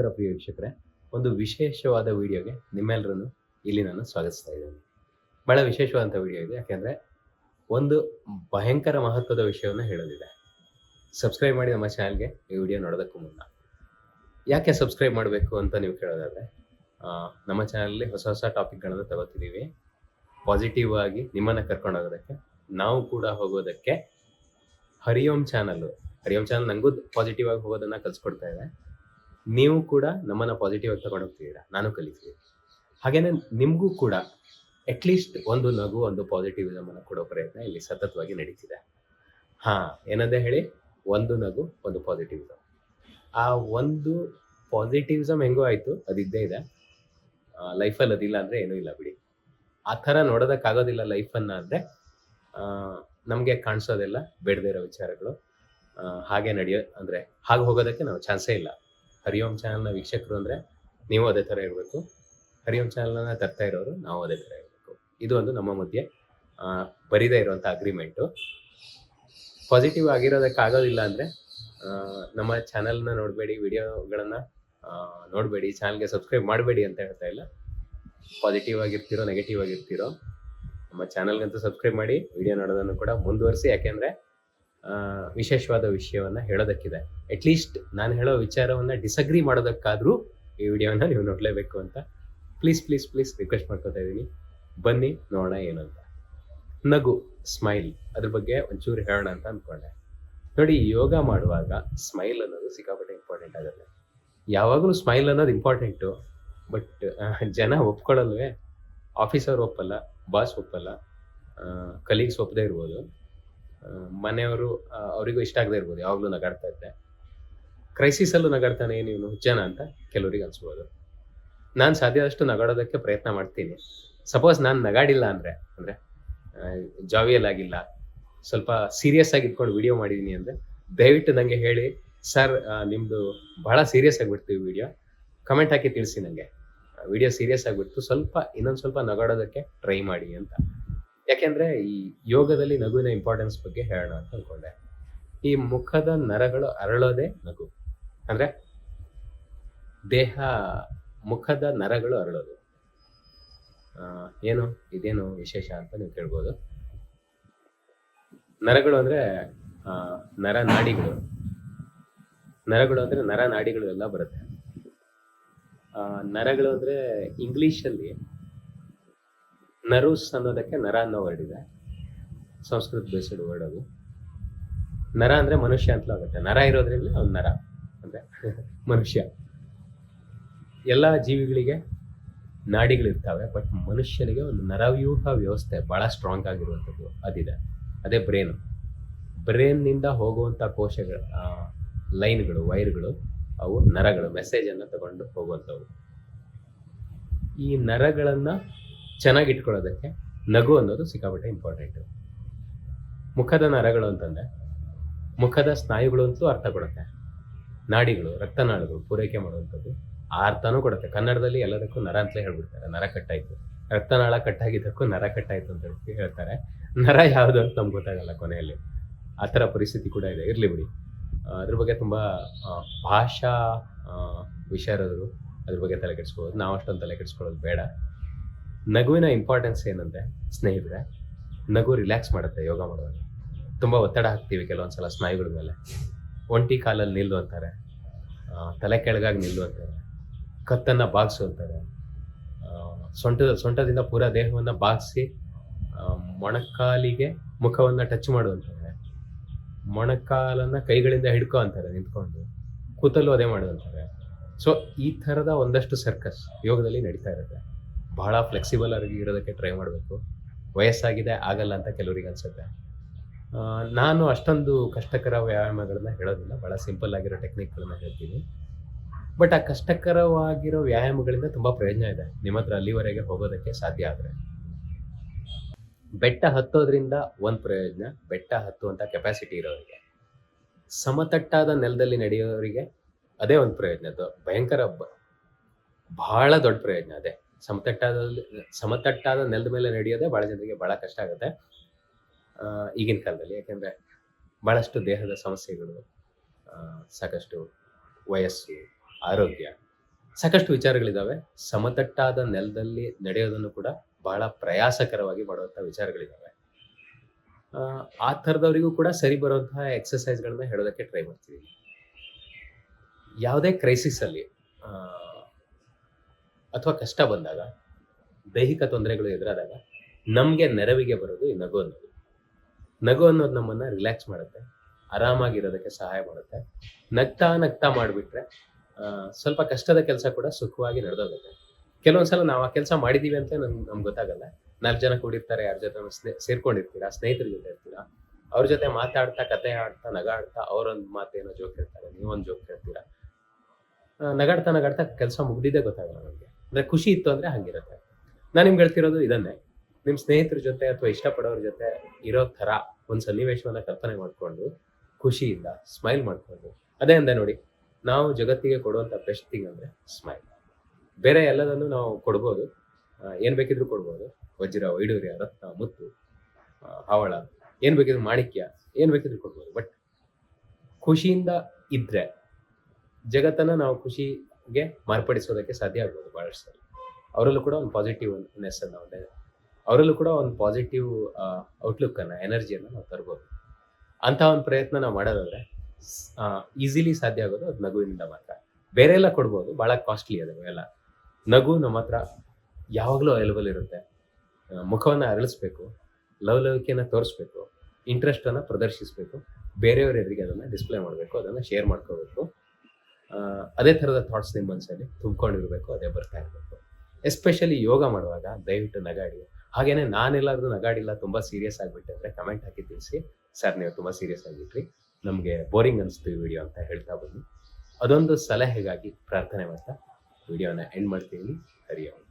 ನಮಸ್ಕಾರ ಪ್ರಿಯ ವೀಕ್ಷಕರೇ, ಒಂದು ವಿಶೇಷವಾದ ವಿಡಿಯೋಗೆ ನಿಮ್ಮೆಲ್ಲರನ್ನು ಇಲ್ಲಿ ನಾನು ಸ್ವಾಗತಿಸ್ತಾ ಇದ್ದೇನೆ. ಬಹಳ ವಿಶೇಷವಾದಂಥ ವಿಡಿಯೋ ಇದೆ, ಯಾಕೆಂದರೆ ಒಂದು ಭಯಂಕರ ಮಹತ್ವದ ವಿಷಯವನ್ನು ಹೇಳೋದಿದೆ. ಸಬ್ಸ್ಕ್ರೈಬ್ ಮಾಡಿ ನಮ್ಮ ಚಾನಲ್ಗೆ ಈ ವಿಡಿಯೋ ನೋಡೋದಕ್ಕೂ ಮುನ್ನ. ಯಾಕೆ ಸಬ್ಸ್ಕ್ರೈಬ್ ಮಾಡಬೇಕು ಅಂತ ನೀವು ಕೇಳೋದಾದರೆ ನಮ್ಮ ಚಾನಲಲ್ಲಿ ಹೊಸ ಹೊಸ ಟಾಪಿಕ್ಗಳನ್ನು ತಗೋತಿದ್ದೀವಿ. ಪಾಸಿಟಿವ್ ಆಗಿ ನಿಮ್ಮನ್ನು ಕರ್ಕೊಂಡು ಹೋಗೋದಕ್ಕೆ ನಾವು ಕೂಡ ಹೋಗೋದಕ್ಕೆ ಹರಿಯೋಮ್ ಚಾನಲ್ಲು ಹರಿಯೋಮ್ ಚಾನಲ್ ನನಗೂ ಪಾಸಿಟಿವ್ ಆಗಿ ಹೋಗೋದನ್ನು ಕಲಿಸ್ಕೊಡ್ತಾ ಇದೆ. ನೀವು ಕೂಡ ನಮ್ಮನ್ನು ಪಾಸಿಟಿವ್ ಆಗಿ ಹೋಗ್ತಿದ್ದೀರಾ ನಾನು ಕಲಿತೀನಿ. ಹಾಗೇನೆ ನಿಮಗೂ ಕೂಡ ಅಟ್ಲೀಸ್ಟ್ ಒಂದು ನಗು, ಒಂದು ಪಾಸಿಟಿವ್ ಅನ್ನು ಕೊಡೋ ಪ್ರಯತ್ನ ಇಲ್ಲಿ ಸತತವಾಗಿ ನಡೀತಿದೆ. ಹಾ, ಏನಂದೆ ಹೇಳಿ? ಒಂದು ನಗು, ಒಂದು ಪಾಸಿಟಿವಿಸಮ್ ಆ ಒಂದು ಪಾಸಿಟಿವಿಸಮ್ ಹೆಂಗೋ ಆಯಿತು, ಅದಿದ್ದೇ ಇದೆ. ಲೈಫಲ್ಲಿ ಅದಿಲ್ಲ ಅಂದರೆ ಏನೂ ಇಲ್ಲ ಬಿಡಿ. ಆ ಥರ ನೋಡೋದಕ್ಕಾಗೋದಿಲ್ಲ ಲೈಫನ್ನು ಅಂದರೆ ನಮಗೆ ಕಾಣಿಸೋದೆಲ್ಲ, ಬೇಡದೇ ಇರೋ ವಿಚಾರಗಳು. ಹಾಗೆ ನಡೆಯೋ, ಅಂದರೆ ಹಾಗೆ ಹೋಗೋದಕ್ಕೆ ನಾವು ಚಾನ್ಸೇ ಇಲ್ಲ. ಹರಿಯೋಮ್ ಚಾನಲ್ನ ವೀಕ್ಷಕರು ಅಂದರೆ ನೀವು ಅದೇ ಥರ ಇರಬೇಕು. ಹರಿಯೋಮ್ ಚಾನಲ್ನ ತರ್ತಾ ಇರೋರು ನಾವು ಅದೇ ಥರ ಇರಬೇಕು. ಇದು ಒಂದು ನಮ್ಮ ಮಧ್ಯೆ ಬರಿದೇ ಇರುವಂಥ ಅಗ್ರಿಮೆಂಟು ಪಾಸಿಟಿವ್ ಆಗಿರೋದಕ್ಕಾಗೋದಿಲ್ಲ ಅಂದರೆ ನಮ್ಮ ಚಾನಲ್ನ ನೋಡಬೇಡಿ, ವಿಡಿಯೋಗಳನ್ನು ನೋಡಬೇಡಿ, ಚಾನಲ್ಗೆ ಸಬ್ಸ್ಕ್ರೈಬ್ ಮಾಡಬೇಡಿ ಅಂತ ಹೇಳ್ತಾ ಇಲ್ಲ. ಪಾಸಿಟಿವ್ ಆಗಿರ್ತಿರೋ ನೆಗೆಟಿವ್ ಆಗಿರ್ತಿರೋ, ನಮ್ಮ ಚಾನಲ್ಗಂತೂ ಸಬ್ಸ್ಕ್ರೈಬ್ ಮಾಡಿ, ವಿಡಿಯೋ ನೋಡೋದನ್ನು ಕೂಡ ಮುಂದುವರಿಸಿ. ಯಾಕೆಂದರೆ ವಿಶೇಷವಾದ ವಿಷಯವನ್ನು ಹೇಳೋದಕ್ಕಿದೆ. ಅಟ್ಲೀಸ್ಟ್ ನಾನು ಹೇಳೋ ವಿಚಾರವನ್ನು ಡಿಸಗ್ರಿ ಮಾಡೋದಕ್ಕಾದರೂ ಈ ವಿಡಿಯೋನ ನೀವು ನೋಡಲೇಬೇಕು ಅಂತ. ಪ್ಲೀಸ್ ಪ್ಲೀಸ್ ಪ್ಲೀಸ್ ರಿಕ್ವೆಸ್ಟ್ ಮಾಡ್ಕೊತಾ ಇದ್ದೀನಿ ಬನ್ನಿ, ನೋಡೋಣ ಏನು ಅಂತ. ನಗು ಸ್ಮೈಲ್ ಅದ್ರ ಬಗ್ಗೆ ಒಂಚೂರು ಹೇಳೋಣ ಅಂತ ಅಂದ್ಕೊಂಡೆ ನೋಡಿ, ಯೋಗ ಮಾಡುವಾಗ ಸ್ಮೈಲ್ ಅನ್ನೋದು ಸಿಕ್ಕಾಪಟ್ಟೆ ಇಂಪಾರ್ಟೆಂಟ್ ಆಗುತ್ತೆ. ಯಾವಾಗಲೂ ಸ್ಮೈಲ್ ಅನ್ನೋದು ಇಂಪಾರ್ಟೆಂಟು ಬಟ್ ಜನ ಒಪ್ಕೊಳ್ಳಲ್ವೇ? ಆಫೀಸರ್ ಒಪ್ಪಲ್ಲ ಬಾಸ್ ಒಪ್ಪಲ್ಲ ಕಲೀಗ್ಸ್ ಒಪ್ಪದೇ ಇರ್ಬೋದು. ಮನೆಯವರು ಅವರಿಗೂ ಇಷ್ಟ ಆಗದೆ ಇರ್ಬೋದು, ಯಾವಾಗಲೂ ನಗಾಡ್ತಾ ಇದ್ದೆ ಕ್ರೈಸಿಸಲ್ಲೂ ನಗಾಡ್ತಾನೆ ನೀನು ಹುಚ್ಚನ ಅಂತ ಕೆಲವರಿಗೆ ಅನಿಸ್ಬೋದು. ನಾನು ಸಾಧ್ಯದಷ್ಟು ನಗಾಡೋದಕ್ಕೆ ಪ್ರಯತ್ನ ಮಾಡ್ತೀನಿ. ಸಪೋಸ್ ನಾನು ನಗಾಡಿಲ್ಲ ಅಂದರೆ ಅಂದರೆ ಜಾವಿಯಲ್ ಆಗಿಲ್ಲ, ಸ್ವಲ್ಪ ಸೀರಿಯಸ್ ಆಗಿ ಇಟ್ಕೊಂಡು ವಿಡಿಯೋ ಮಾಡಿದ್ದೀನಿ ಅಂದರೆ, ದಯವಿಟ್ಟು ನನಗೆ ಹೇಳಿ, ಸರ್ ನಿಮ್ಮದು ಭಾಳ ಸೀರಿಯಸ್ ಆಗಿಬಿಡ್ತೀವಿ ವಿಡಿಯೋ ಕಮೆಂಟ್ ಹಾಕಿ ತಿಳಿಸಿ ನನಗೆ ವಿಡಿಯೋ ಸೀರಿಯಸ್ ಆಗಿಬಿಡ್ತು. ಸ್ವಲ್ಪ, ಇನ್ನೊಂದು ಸ್ವಲ್ಪ ನಗಾಡೋದಕ್ಕೆ ಟ್ರೈ ಮಾಡಿ ಅಂತ. ಯಾಕೆಂದ್ರೆ ಈ ಯೋಗದಲ್ಲಿ ನಗುವಿನ ಇಂಪಾರ್ಟೆನ್ಸ್ ಬಗ್ಗೆ ಹೇಳೋಣ ಅಂತ ಅನ್ಕೊಂಡೆ. ಈ ಮುಖದ ನರಗಳು ಅರಳೋದೇ ನಗು. ಅಂದ್ರೆ ದೇಹ, ಮುಖದ ನರಗಳು ಅರಳೋದು. ಏನು? ಇದೇನು ವಿಶೇಷ ಅಂತ ನೀವು ಕೇಳ್ಬೋದು. ನರಗಳು ಅಂದ್ರೆ ನರ ನಾಡಿಗಳು. ನರಗಳು ಅಂದ್ರೆ ನರ ನಾಡಿಗಳು ಎಲ್ಲ ಬರುತ್ತೆ. ನರಗಳು ಅಂದ್ರೆ ಇಂಗ್ಲಿಷಲ್ಲಿ ನರುಸ್ ಅನ್ನೋದಕ್ಕೆ ನರ ಅನ್ನೋ ವರ್ಡ್ ಇದೆ. ಸಂಸ್ಕೃತ ಬೇಸಡ್ ವರ್ಡ್ ಅದು. ನರ ಅಂದ್ರೆ ಮನುಷ್ಯ ಅಂತಲೂ ಆಗುತ್ತೆ. ನರ ಇರೋದ್ರಿಂದ ಅವ್ನು ನರ ಅಂದ್ರೆ ಮನುಷ್ಯ. ಎಲ್ಲ ಜೀವಿಗಳಿಗೆ ನಾಡಿಗಳಿರ್ತವೆ ಬಟ್ ಮನುಷ್ಯನಿಗೆ ಒಂದು ನರವ್ಯೂಹ ವ್ಯವಸ್ಥೆ ಬಹಳ ಸ್ಟ್ರಾಂಗ್ ಆಗಿರುವಂಥದ್ದು ಅದಿದೆ. ಅದೇ ಬ್ರೇನ್ ಬ್ರೇನ್ನಿಂದ ಹೋಗುವಂಥ ಕೋಶಗಳು ಲೈನ್ಗಳು ವೈರ್ಗಳು ಅವು ನರಗಳು ಮೆಸೇಜನ್ನು ತಗೊಂಡು ಹೋಗುವಂಥವು. ಈ ನರಗಳನ್ನು ಚೆನ್ನಾಗಿ ಇಟ್ಕೊಳ್ಳೋದಕ್ಕೆ ನಗು ಅನ್ನೋದು ಸಿಕ್ಕಾಪಟ್ಟೆ ಇಂಪಾರ್ಟೆಂಟು ಮುಖದ ನರಗಳು ಅಂತಂದರೆ, ಮುಖದ ಸ್ನಾಯುಗಳು ಅಂತೂ ಅರ್ಥ ಕೊಡುತ್ತೆ. ನಾಡಿಗಳು, ರಕ್ತನಾಳಗಳು, ಪೂರೈಕೆ ಮಾಡುವಂಥದ್ದು ಆ ಅರ್ಥನೂ ಕೊಡುತ್ತೆ. ಕನ್ನಡದಲ್ಲಿ ಎಲ್ಲದಕ್ಕೂ ನರ ಅಂತಲೇ ಹೇಳ್ಬಿಡ್ತಾರೆ. ನರ ಕಟ್ಟಾಯಿತು. ರಕ್ತನಾಳ ಕಟ್ಟಾಗಿದ್ದಕ್ಕೂ ನರ ಕಟ್ಟಾಯಿತು ಅಂತ ಹೇಳಿ ಹೇಳ್ತಾರೆ. ನರ ಯಾವುದು ಅಂತ ನಮ್ಗೆ ಗೊತ್ತಾಗಲ್ಲ ಕೊನೆಯಲ್ಲಿ. ಆ ಥರ ಪರಿಸ್ಥಿತಿ ಕೂಡ ಇದೆ. ಇರಲಿ ಬಿಡಿ. ಅದ್ರ ಬಗ್ಗೆ ತುಂಬ ಭಾಷಾ ವಿಷಯ ಅದ್ರ ಬಗ್ಗೆ ತಲೆ ಕೆಡಿಸ್ಕೋಬೋದು ನಾವು ಅಷ್ಟೊಂದು ತಲೆ ಕೆಡಿಸ್ಕೊಳ್ಳೋದು ಬೇಡ. ನಗುವಿನ ಇಂಪಾರ್ಟೆನ್ಸ್ ಏನಂದರೆ, ಸ್ನೇಹಿತರೆ, ನಗು ರಿಲ್ಯಾಕ್ಸ್ ಮಾಡುತ್ತೆ ಯೋಗ ಮಾಡುವಾಗ. ತುಂಬ ಒತ್ತಡ ಹಾಕ್ತೀವಿ ಕೆಲವೊಂದು ಸಲ ಸ್ನಾಯುಗಳ ಮೇಲೆ. ಒಂಟಿ ಕಾಲಲ್ಲಿ ನಿಲ್ಲು ಅಂತಾರೆ. ತಲೆ ಕೆಳಗಾಗಿ ನಿಲ್ಲು ಅಂತಾರೆ. ಕತ್ತನ್ನು ಬಾಗಿಸು ಅಂತಾರೆ. ಸೊಂಟದ, ಸೊಂಟದಿಂದ ಪೂರ ದೇಹವನ್ನು ಬಾಗಿಸಿ ಮೊಣಕಾಲಿಗೆ ಮುಖವನ್ನು ಟಚ್ ಮಾಡುವಂತಾರೆ ಮೊಣಕಾಲನ್ನು ಕೈಗಳಿಂದ ಹಿಡ್ಕೊ ಅಂತಾರೆ ನಿಂತ್ಕೊಂಡು. ಕೂತಲ್ಲೂ ಅದೇ ಮಾಡು ಅಂತಾರೆ. ಸೊ ಈ ಥರದ ಒಂದಷ್ಟು ಸರ್ಕಸ್ ಯೋಗದಲ್ಲಿ ನಡೀತಾ ಇರುತ್ತೆ. ಬಹಳ ಫ್ಲೆಕ್ಸಿಬಲ್ ಆಗಿ ಇರೋದಕ್ಕೆ ಟ್ರೈ ಮಾಡಬೇಕು. ವಯಸ್ಸಾಗಿದೆ, ಆಗಲ್ಲ ಅಂತ ಕೆಲವರಿಗೆ ಅನ್ಸುತ್ತೆ. ನಾನು ಅಷ್ಟೊಂದು ಕಷ್ಟಕರ ವ್ಯಾಯಾಮಗಳನ್ನ ಹೇಳೋದಿಲ್ಲ. ಭಾಳ ಸಿಂಪಲ್ ಆಗಿರೋ ಟೆಕ್ನಿಕ್ಗಳನ್ನ ಹೇಳ್ತೀನಿ. ಬಟ್ ಆ ಕಷ್ಟಕರವಾಗಿರೋ ವ್ಯಾಯಾಮಗಳಿಂದ ತುಂಬ ಪ್ರಯೋಜನ ಇದೆ. ನಿಮ್ಮ ಹತ್ರ ಅಲ್ಲಿವರೆಗೆ ಹೋಗೋದಕ್ಕೆ ಸಾಧ್ಯ ಆದರೆ. ಬೆಟ್ಟ ಹತ್ತೋದ್ರಿಂದ ಒಂದು ಪ್ರಯೋಜನ, ಬೆಟ್ಟ ಹತ್ತುವಂಥ ಕೆಪಾಸಿಟಿ ಇರೋರಿಗೆ. ಸಮತಟ್ಟಾದ ನೆಲದಲ್ಲಿ ನಡೆಯೋರಿಗೆ ಅದೇ ಒಂದು ಪ್ರಯೋಜನ. ಅದು ಭಯಂಕರ ಬಹಳ ದೊಡ್ಡ ಪ್ರಯೋಜನ ಅದೇ. ಸಮತಟ್ಟಾದ ಸಮತಟ್ಟಾದ ನೆಲದ ಮೇಲೆ ನಡೆಯೋದೇ ಭಾಳ ಜನರಿಗೆ ಭಾಳ ಕಷ್ಟ ಆಗುತ್ತೆ. ಈಗಿನ ಕಾಲದಲ್ಲಿ. ಯಾಕೆಂದ್ರೆ ಭಾಳಷ್ಟು ದೇಹದ ಸಮಸ್ಯೆಗಳು ಸಾಕಷ್ಟು ವಯಸ್ಸು ಆರೋಗ್ಯ ಸಾಕಷ್ಟು ವಿಚಾರಗಳಿದ್ದಾವೆ ಸಮತಟ್ಟಾದ ನೆಲದಲ್ಲಿ ನಡೆಯೋದನ್ನು ಕೂಡ ಬಹಳ ಪ್ರಯಾಸಕರವಾಗಿ ಮಾಡುವಂಥ ವಿಚಾರಗಳಿದ್ದಾವೆ ಆ, ಆ ಥರದವರಿಗೂ ಕೂಡ ಸರಿ ಬರುವಂತಹ ಎಕ್ಸಸೈಸ್ಗಳನ್ನ ಹೇಳೋದಕ್ಕೆ ಟ್ರೈ ಮಾಡ್ತೀವಿ. ಯಾವುದೇ ಕ್ರೈಸಿಸ್ ಅಲ್ಲಿ ಅಥವಾ ಕಷ್ಟ ಬಂದಾಗ ದೈಹಿಕ ತೊಂದರೆಗಳು ಎದುರಾದಾಗ ನಮಗೆ ನೆರವಿಗೆ ಬರೋದು ಈ ನಗು ಅನ್ನೋದು. ನಗು ಅನ್ನೋದು ನಮ್ಮನ್ನು ರಿಲ್ಯಾಕ್ಸ್ ಮಾಡುತ್ತೆ ಆರಾಮಾಗಿರೋದಕ್ಕೆ ಸಹಾಯ ಮಾಡುತ್ತೆ. ನಗ್ತಾ ನಗ್ತಾ ಮಾಡಿಬಿಟ್ರೆ ಸ್ವಲ್ಪ ಕಷ್ಟದ ಕೆಲಸ ಕೂಡ ಸುಖವಾಗಿ ನಡೆದೋಗುತ್ತೆ. ಕೆಲವೊಂದ್ಸಲ ನಾವು ಆ ಕೆಲಸ ಮಾಡಿದೀವಿ ಅಂತ ನಮ್ಗೆ ನಮ್ಗೆ ಗೊತ್ತಾಗಲ್ಲ. ನಾಲ್ಕು ಜನ ಕೂಡಿರ್ತಾರೆ ಯಾರ ಜೊತೆ ಸ್ನೇ ಸೇರ್ಕೊಂಡಿರ್ತೀರಾ ಸ್ನೇಹಿತರ ಜೊತೆ ಇರ್ತೀರಾ ಅವ್ರ ಜೊತೆ ಮಾತಾಡ್ತಾ ಕತೆ ಆಡ್ತಾ ನಗಾಡ್ತಾ ಅವರೊಂದು ಮಾತೇನೋ ಜೋಕ್ ಹೇಳ್ತಾರೆ ನೀವೊಂದು ಜೋಕ್ ಆ, ನಗಾಡ್ತಾ ನಗಾಡ್ತಾ ಕೆಲಸ ಮುಗ್ದಿದ್ದೇ ಗೊತ್ತಾಗಲ್ಲ ನಮಗೆ. ಅಂದ್ರೆ ಖುಷಿ ಇತ್ತು ಅಂದ್ರೆ ಹಂಗಿರುತ್ತೆ. ನಾನು ನಿಮ್ಗೆ ಹೇಳ್ತಿರೋದು ಇದನ್ನೇ. ನಿಮ್ಮ ಸ್ನೇಹಿತರ ಜೊತೆ ಅಥವಾ ಇಷ್ಟಪಡೋರ ಜೊತೆ ಇರೋ ಥರ ಒಂದು ಸನ್ನಿವೇಶವನ್ನ ಕಲ್ಪನೆ ಮಾಡ್ಕೊಂಡು ಖುಷಿಯಿಂದ ಸ್ಮೈಲ್ ಮಾಡಿಕೊಂಡು, ಅದೇ ಅಂದೆ ನೋಡಿ, ನಾವು ಜಗತ್ತಿಗೆ ಕೊಡುವಂಥ ಬೆಸ್ಟ್ ಥಿಂಗ್ ಅಂದ್ರೆ ಸ್ಮೈಲ್. ಬೇರೆ ಎಲ್ಲದನ್ನು ನಾವು ಕೊಡ್ಬೋದು. ಏನು ಬೇಕಿದ್ರು ಕೊಡ್ಬೋದು. ವಜ್ರ, ವೈಡೂರ್ಯ, ರತ್ನ, ಮುತ್ತು ಹವಳ, ಏನು ಬೇಕಿದ್ರು ಮಾಣಿಕ್ಯ, ಏನು ಬೇಕಿದ್ರು ಕೊಡ್ಬೋದು. ಬಟ್ ಖುಷಿಯಿಂದ ಇದ್ರೆ ಜಗತ್ತನ್ನ ನಾವು ಖುಷಿಗೆ ಮಾರ್ಪಡಿಸೋದಕ್ಕೆ ಸಾಧ್ಯ ಆಗ್ಬೋದು ಬಹಳಷ್ಟು. ಸರಿ ಅವರಲ್ಲೂ ಕೂಡ ಒಂದು ಪಾಸಿಟಿವ್ ನೆಸ್ ಅನ್ನ ಒಂದು. ಅವರಲ್ಲೂ ಕೂಡ ಒಂದು ಪಾಸಿಟಿವ್ ಔಟ್ಲುಕ್ ಅನ್ನ ಎನರ್ಜಿಯನ್ನ ನಾವು ತರ್ಬೋದು. ಅಂತ ಒಂದು ಪ್ರಯತ್ನ ನಾವು ಮಾಡೋದಾದ್ರೆ ಈಸಿಲಿ ಸಾಧ್ಯ ಆಗೋದು ಅದು ನಗುವಿನಿಂದ ಮಾತ್ರ. ಬೇರೆ ಎಲ್ಲ ಕೊಡ್ಬೋದು, ಬಹಳ ಕಾಸ್ಟ್ಲಿ ಅದು ಎಲ್ಲ ನಗು ನಮ್ಮ ಹತ್ರ ಯಾವಾಗಲೂ ಅವೈಲಬಲ್ ಇರುತ್ತೆ. ಮುಖವನ್ನು ಅರಳಿಸ್ಬೇಕು, ಲವಲವಿಕೆಯನ್ನು ತೋರಿಸ್ಬೇಕು ಇಂಟ್ರೆಸ್ಟನ್ನು ಪ್ರದರ್ಶಿಸಬೇಕು, ಬೇರೆಯವ್ರ ಎದುರಿಗೆ ಅದನ್ನ ಡಿಸ್ಪ್ಲೇ ಮಾಡಬೇಕು, ಅದನ್ನ ಶೇರ್ ಮಾಡ್ಕೋಬೇಕು. ಅದೇ ಥರದ ಥಾಟ್ಸ್ ನಿಮ್ಮ ಮನಸ್ಸಲ್ಲಿ ತುಂಬ್ಕೊಂಡಿರ್ಬೇಕು, ಅದೇ ಬರ್ತಾ ಇರಬೇಕು. ಎಸ್ಪೆಷಲಿ ಯೋಗ ಮಾಡುವಾಗ ದಯವಿಟ್ಟು ನಗಾಡಿ. ಹಾಗೇನೆ ನಾನೆಲ್ಲಾದ್ರೂ ನಗಾಡಿಲ್ಲ, ತುಂಬಾ ಸೀರಿಯಸ್ ಆಗಿಬಿಟ್ಟೆ ಅಂದ್ರೆ ಕಮೆಂಟ್ ಹಾಕಿ ತಿಳಿಸಿ. ಸರ್, ನೀವು ತುಂಬಾ ಸೀರಿಯಸ್ ಆಗಿಬಿಟ್ರಿ ನಮಗೆ ಬೋರಿಂಗ್ ಅನಿಸ್ತು ಈ ವಿಡಿಯೋ ಅಂತ ಹೇಳ್ತಾ ಬನ್ನಿ. ಅದೊಂದು ಸಲಹೆಗಾಗಿ ಪ್ರಾರ್ಥನೆ ಮಾಡ್ತಾ ವಿಡಿಯೋನ ಎಂಡ್ ಮಾಡ್ತೀನಿ. ಹರಿ ಓಂ